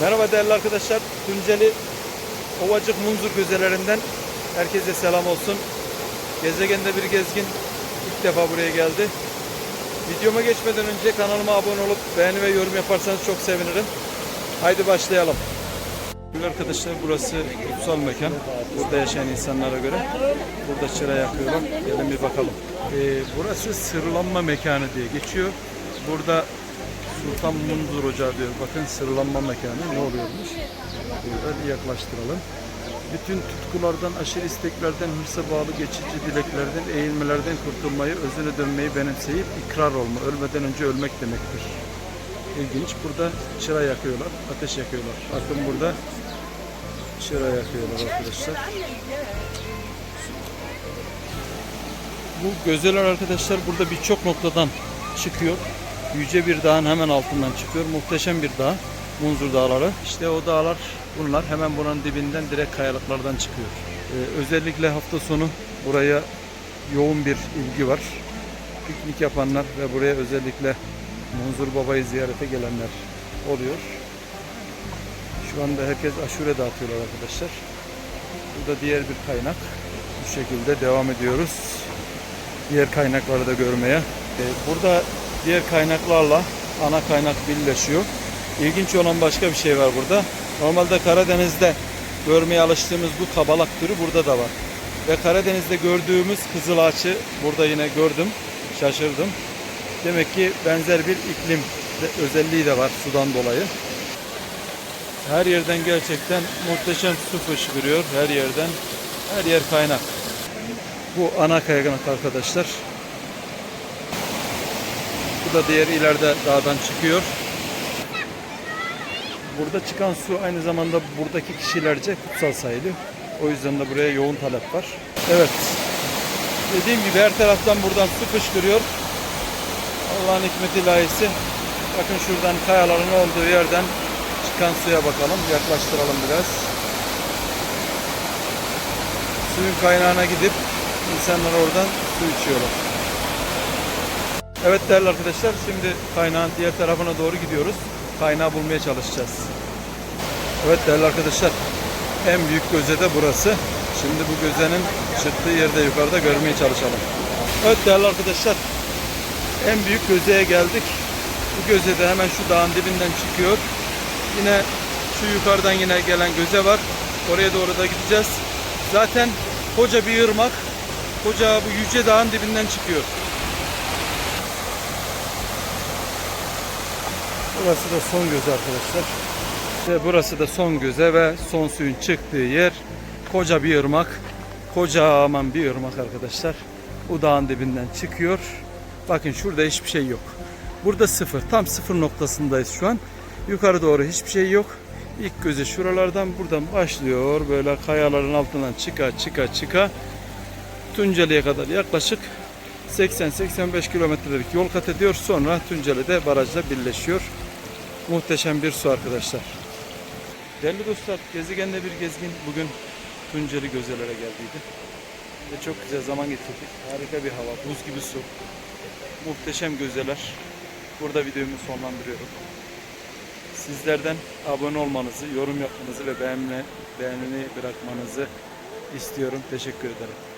Merhaba değerli arkadaşlar. Tunceli Ovacık Munzur gözelerinden herkese selam olsun. Gezegende bir gezgin ilk defa buraya geldi. Videoma geçmeden önce kanalıma abone olup beğeni ve yorum yaparsanız çok sevinirim. Haydi başlayalım. Arkadaşlar burası kutsal mekan. Burada yaşayan insanlara göre. Burada çıra yakıyorlar. Gelin bir bakalım. Ee, burası sırlanma mekanı diye geçiyor. Burada Sultan Munzur Ocağı diyor. Bakın sırlanma mekanı ne oluyormuş? Burada bir yaklaştıralım. Bütün tutkulardan, aşırı isteklerden, hırsa bağlı geçici dileklerden, eğilmelerden kurtulmayı, özüne dönmeyi benimseyip ikrar olma, ölmeden önce ölmek demektir. İlginç. Burada çıra yakıyorlar, ateş yakıyorlar. Bakın burada çıra yakıyorlar arkadaşlar. Bu gözeler arkadaşlar burada birçok noktadan çıkıyor. Yüce bir dağın hemen altından çıkıyor. Muhteşem bir dağ. Munzur Dağları. İşte o dağlar bunlar. Hemen buranın dibinden direkt kayalıklardan çıkıyor. Ee, özellikle hafta sonu buraya yoğun bir ilgi var. Piknik yapanlar ve buraya özellikle Munzur Baba'yı ziyarete gelenler oluyor. Şu anda herkes aşure dağıtıyorlar arkadaşlar. Bu da diğer bir kaynak. Bu şekilde devam ediyoruz. Diğer kaynakları da görmeye. Ee, Burada diğer kaynaklarla ana kaynak birleşiyor. İlginç olan başka bir şey var burada. Normalde Karadeniz'de görmeye alıştığımız bu kabalak türü burada da var. Ve Karadeniz'de gördüğümüz kızıl ağaçı burada yine gördüm. Şaşırdım. Demek ki benzer bir iklim özelliği de var sudan dolayı. Her yerden gerçekten muhteşem su fışkırıyor. Her yerden. Her yer kaynak. Bu ana kaynak arkadaşlar. Bu da diğer ileride dağdan çıkıyor. Burada çıkan su aynı zamanda buradaki kişilerce kutsal sayılıyor. O yüzden de buraya yoğun talep var. Evet. Dediğim gibi her taraftan buradan su fışkırıyor. Allah'ın hikmeti layısı. Bakın şuradan kayaların olduğu yerden çıkan suya bakalım. Yaklaştıralım biraz. Suyun kaynağına gidip insanlar oradan su içiyorlar. Evet değerli arkadaşlar şimdi kaynağın diğer tarafına doğru gidiyoruz. Kaynağı bulmaya çalışacağız. Evet değerli arkadaşlar en büyük göze de burası. Şimdi bu gözenin çıktığı yerde yukarıda görmeye çalışalım. Evet değerli arkadaşlar en büyük gözeye geldik. Bu göze de hemen şu dağın dibinden çıkıyor. Yine şu yukarıdan yine gelen göze var. Oraya doğru da gideceğiz. Zaten koca bir ırmak koca bu yüce dağın dibinden çıkıyor. Burası da son göze arkadaşlar. Ve burası da son göze ve son suyun çıktığı yer. Koca bir ırmak. Kocaman bir ırmak arkadaşlar. Bu dağın dibinden çıkıyor. Bakın şurada hiçbir şey yok. Burada sıfır. Tam sıfır noktasındayız şu an. Yukarı doğru hiçbir şey yok. İlk göze şuralardan buradan başlıyor. Böyle kayaların altından çıka çıka çıka. Tunceli'ye kadar yaklaşık 80-85 kilometrelik yol kat ediyor. Sonra Tunceli'de barajla birleşiyor. Muhteşem bir su arkadaşlar. Değerli dostlar, gezegende bir gezgin bugün Tunceli Gözelere geldiydi. Ve çok güzel zaman geçirdik. Harika bir hava, buz gibi su. Muhteşem gözeler. Burada videomu sonlandırıyorum. Sizlerden abone olmanızı, yorum yapmanızı ve beğenme, beğenini bırakmanızı istiyorum. Teşekkür ederim.